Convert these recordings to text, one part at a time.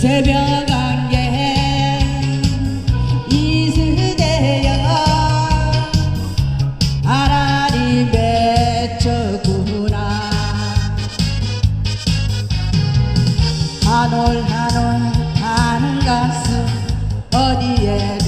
새벽 안개 이스대여 하나님 배척구나. 한올 한올 하는 가슴 어디에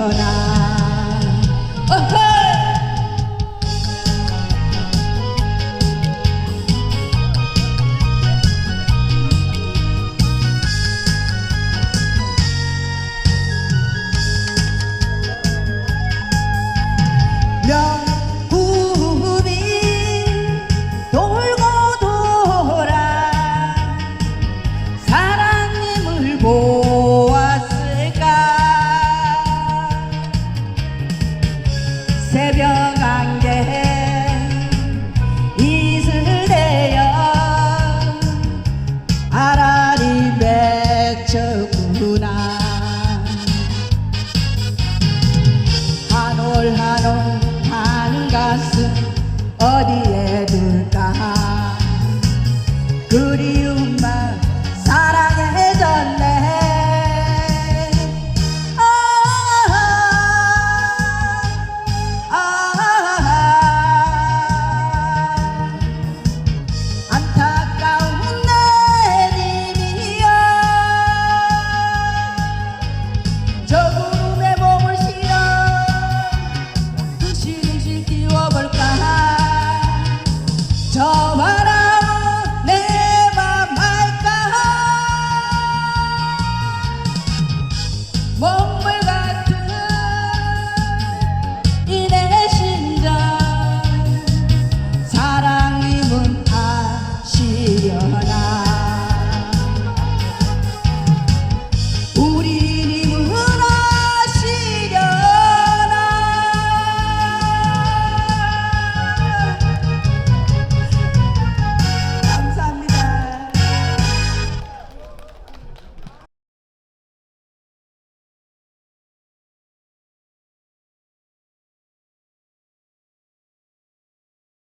Oh, no. 새벽 안개 이슬대여 아라리 맺혔구나. 한올 한올 한 가슴 어디에 들까? 그리워